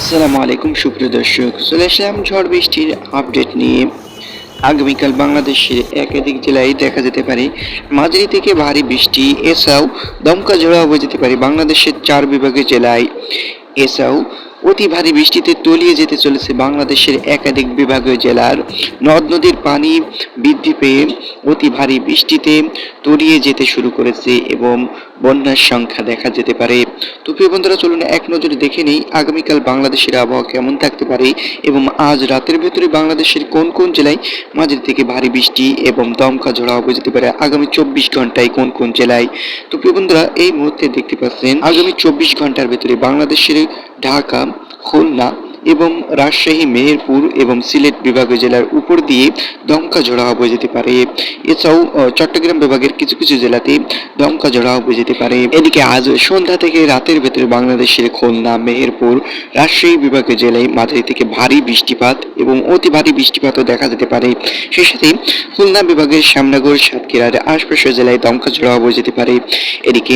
আসসালামু আলাইকুম, সুপ্রিয় দর্শক। চলে আসলাম ঝড় বৃষ্টির আপডেট নিয়ে। আগামীকাল বাংলাদেশের একাধিক জেলায় দেখা যেতে পারে মাঝারি থেকে ভারী বৃষ্টি। এছাড়াও দমকা ঝোড়া হয়ে যেতে পারে বাংলাদেশের চার বিভাগের জেলায়। এছাড়াও অতি ভারী বৃষ্টিতে তলিয়ে যেতে চলেছে বাংলাদেশের একাধিক বিভাগীয় জেলার। নদ নদীর পানি বৃদ্ধি পেয়ে অতি ভারী বৃষ্টিতে তলিয়ে যেতে শুরু করেছে এবং বন্যার সংখ্যা দেখা যেতে পারে। তো প্রিয় বন্ধুরা, চলুন এক নজরে দেখে নেই আগামীকাল বাংলাদেশের আবহাওয়া কেমন থাকতে পারে এবং আজ রাতের ভেতরে বাংলাদেশের কোন কোন জেলায় মাঝের থেকে ভারী বৃষ্টি এবং দমকা ঝোড়া হয়ে যেতে পারে আগামী চব্বিশ ঘন্টায় কোন কোন জেলায়? তো প্রিয় বন্ধুরা, এই মুহূর্তে দেখতে পাচ্ছেন, আগামী চব্বিশ ঘণ্টার ভেতরে বাংলাদেশের ঢাকা, খুলনা এবং রাজশাহী, মেহেরপুর এবং সিলেট বিভাগীয় জেলার উপর দিয়ে দমকা ঝোড়া হয়ে যেতে পারে। এছাড়াও চট্টগ্রাম বিভাগের কিছু কিছু জেলাতে দমকা ঝোড়া হয়ে যেতে পারে। এদিকে আজ সন্ধ্যা থেকে রাতের ভেতরে বাংলাদেশের খুলনা, মেহেরপুর, রাজশাহী বিভাগীয় জেলায় মাঝারি থেকে ভারী বৃষ্টিপাত এবং অতি ভারী বৃষ্টিপাতও দেখা যেতে পারে। সেই সাথে খুলনা বিভাগের শ্যামনগর, সাতক্ষীরার আশপাশের জেলায় দমকা ঝোড়া হয়ে যেতে পারে। এদিকে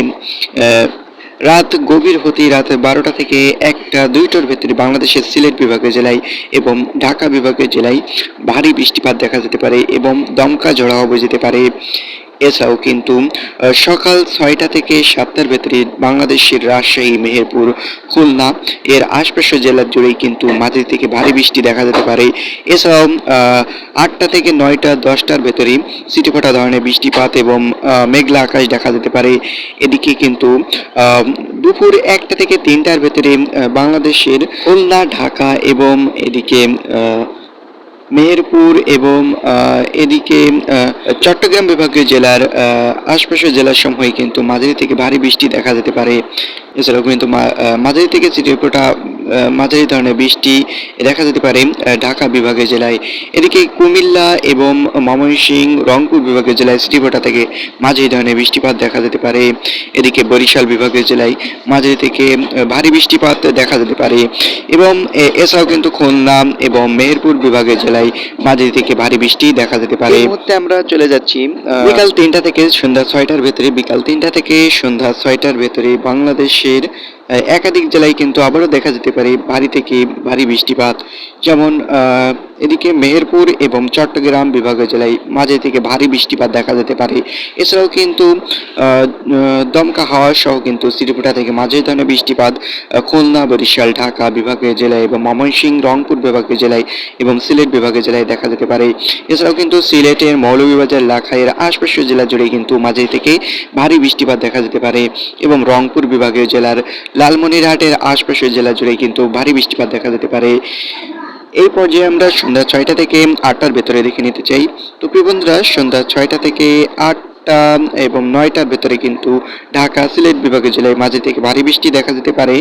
রাত গভীর হতেই রাত বারোটা থেকে একটা, দুইটার ভেতরে বাংলাদেশের সিলেট বিভাগের জেলায় এবং ঢাকা বিভাগের জেলায় ভারী বৃষ্টিপাত দেখা যেতে পারে এবং দমকা ঝড়া হয়ে যেতে পারে। এছাড়াও কিন্তু সকাল ছয়টা থেকে সাতটার ভেতরে বাংলাদেশের রাজশাহী, মেহেরপুর, খুলনা, এর আশপাশের জেলার জুড়েই কিন্তু মাঝারি থেকে ভারী বৃষ্টি দেখা যেতে পারে। এছাড়াও আটটা থেকে নয়টা, দশটার ভেতরে ছিটেফোঁটা ধরনের বৃষ্টিপাত এবং মেঘলা আকাশ দেখা যেতে পারে। এদিকে কিন্তু দুপুর একটা থেকে তিনটার ভেতরে বাংলাদেশের খুলনা, ঢাকা এবং এদিকে মেহেরপুর এবং এদিকে চট্টগ্রাম বিভাগীয় জেলার আশপাশের জেলার সময় কিন্তু মাঝারি থেকে ভারী বৃষ্টি দেখা যেতে পারে। এছাড়াও কিন্তু মাঝারি থেকে চিটিপোটা মাঝারি ধরনের বৃষ্টি দেখা যেতে পারে ঢাকা বিভাগের জেলায়। এদিকে কুমিল্লা এবং ময়মনসিংহ রংপুর বিভাগের জেলায় চিটিপোটা থেকে মাঝারি ধরনের বৃষ্টিপাত দেখা যেতে পারে। এদিকে বরিশাল বিভাগের জেলায় মাঝারি থেকে ভারী বৃষ্টিপাত দেখা যেতে পারে। এবং এছাড়াও কিন্তু খুলনা এবং মেহেরপুর বিভাগের জেলায় মাঝারি থেকে ভারী বৃষ্টি দেখা যেতে পারে। এই মুহূর্তে আমরা চলে যাচ্ছি বিকাল তিনটা থেকে সন্ধ্যা ছয়টার ভেতরে বিকাল তিনটা থেকে সন্ধ্যা ছয়টার ভেতরে বাংলাদেশের দেশের একাধিক জেলায় কিন্তু আবারও দেখা যেতে পারে ভারী থেকে ভারী বৃষ্টিপাত। যেমন এদিকে মেহেরপুর এবং চট্টগ্রাম বিভাগীয় জেলায় মাঝে থেকে ভারী বৃষ্টিপাত দেখা যেতে পারে। এছাড়াও কিন্তু দমকা হাওয়া সহ কিন্তু শ্রীপুরা থেকে মাঝে ধরনের বৃষ্টিপাত খুলনা, বরিশাল, ঢাকা বিভাগীয় জেলায় এবং ময়মনসিংহ, রংপুর বিভাগীয় জেলায় এবং সিলেট বিভাগীয় জেলায় দেখা যেতে পারে। এছাড়াও কিন্তু সিলেটের মৌলভীবাজার, লাখাইয়ের আশপাশের জেলা জুড়ে কিন্তু মাঝে থেকে ভারী বৃষ্টিপাত দেখা যেতে পারে এবং রংপুর বিভাগীয় জেলার লালমনিরহাটের আশপাশের জেলা জুড়ে কিন্তু ভারী বৃষ্টিপাত দেখা যেতে পারে। এই পর্যায়ে আমরা সন্ধ্যা ছয়টা থেকে আটটার ভেতরে দেখে নিতে চাই। তো প্রিয় বন্ধুরা, সন্ধ্যা ছয়টা থেকে আটটা এবং নয়টার ভেতরে কিন্তু ঢাকা সিলেট বিভাগের জেলায় মাঝে থেকে ভারী বৃষ্টি দেখা যেতে পারে।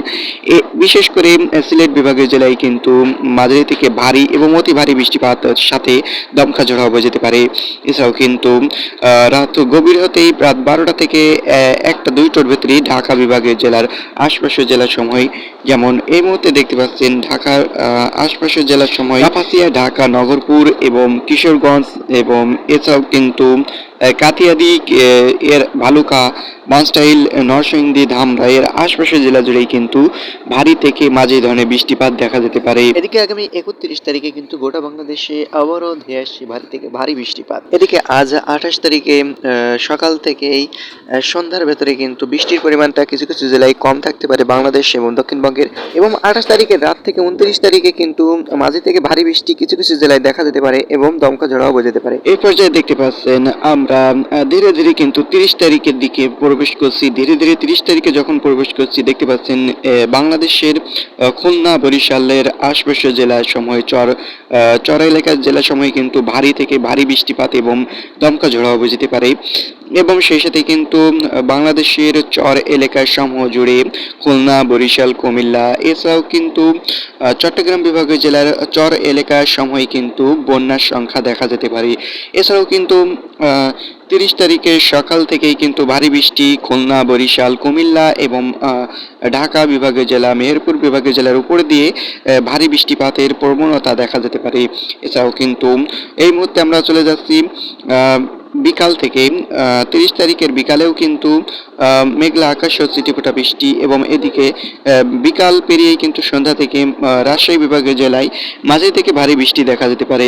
এ, বিশেষ করে সিলেট বিভাগের জেলায় কিন্তু মাঝারি থেকে ভারী এবং অতি ভারী বৃষ্টিপাত সাথে দমকা ঝড় হয়ে যেতে পারে। এছাড়াও কিন্তু রাত গভীর হতেই রাত বারোটা থেকে একটা দুইটার ভেতরে ঢাকা বিভাগের জেলার আশপাশের জেলার সময় যেমন এই মুহূর্তে দেখতে পাচ্ছেন ঢাকার আশপাশের জেলার সময় কাপাসিয়া, ঢাকা, নগরপুর এবং কিশোরগঞ্জ এবং এছাড়াও কিন্তু কাতিয়াদি আহ, এর ভালুকা বানস্টাইল নরসিংদী ধামরা এর আশপাশের জেলা জুড়েই কিন্তু ভারী থেকে মাঝে ধরনের বৃষ্টিপাত দেখা যেতে পারে। এদিকে আগামী একত্রিশ তারিখে কিন্তু গোটা বাংলাদেশে আবারও ধেয়ে আসছে ভারী থেকে ভারী বৃষ্টিপাত। এদিকে আজ আঠাশ তারিখে সকাল থেকেই সন্ধ্যার ভেতরে কিন্তু বৃষ্টির পরিমাণটা কিছু কিছু জেলায় কম থাকতে পারে বাংলাদেশ এবং দক্ষিণবঙ্গের। এবং আঠাশ তারিখে রাত থেকে উনত্রিশ তারিখে কিন্তু মাঝে থেকে ভারী বৃষ্টি কিছু কিছু জেলায় দেখা যেতে পারে এবং দমকা ঝড়াও বোঝা যেতে পারে। এই পর্যায়ে দেখতে পাচ্ছেন আমরা ধীরে ধীরে কিন্তু তিরিশ তারিখের দিকে প্রবেশ করছি। ধীরে ধীরে তিরিশ তারিখে যখন প্রবেশ করছি, দেখতে পাচ্ছেন বাংলাদেশের খুলনা বরিশালের আশপাশে জেলার সময় চর চর এলাকার জেলার সময় কিন্তু ভারী থেকে ভারী বৃষ্টিপাত এবং দমকা ঝড়াও যেতে পারে। এবং সেই সাথে কিন্তু বাংলাদেশের চর এলাকার সমূহ জুড়ে খুলনা, বরিশাল, কুমিল্লা এছাড়াও কিন্তু চট্টগ্রাম বিভাগীয় জেলার চর এলাকার সময় কিন্তু বন্যার সংখ্যা দেখা যেতে পারে। এছাড়াও কিন্তু তিরিশ তারিখের সকাল থেকেই কিন্তু ভারী বৃষ্টি খুলনা, বরিশাল, কুমিল্লা এবং ঢাকা বিভাগীয় জেলা, মেহেরপুর বিভাগীয় জেলার উপর দিয়ে ভারী বৃষ্টিপাতের প্রবণতা দেখা যেতে পারে। এছাড়াও কিন্তু, এই মুহূর্তে আমরা চলে যাচ্ছি বিকাল থেকে তিরিশ তারিখের বিকালেও কিন্তু মেঘলা আকাশ ও চিটিপোটা বৃষ্টি এবং এদিকে বিকাল পেরিয়েই কিন্তু সন্ধ্যা থেকে রাজশাহী বিভাগের জেলায় মাঝে থেকে ভারী বৃষ্টি দেখা যেতে পারে।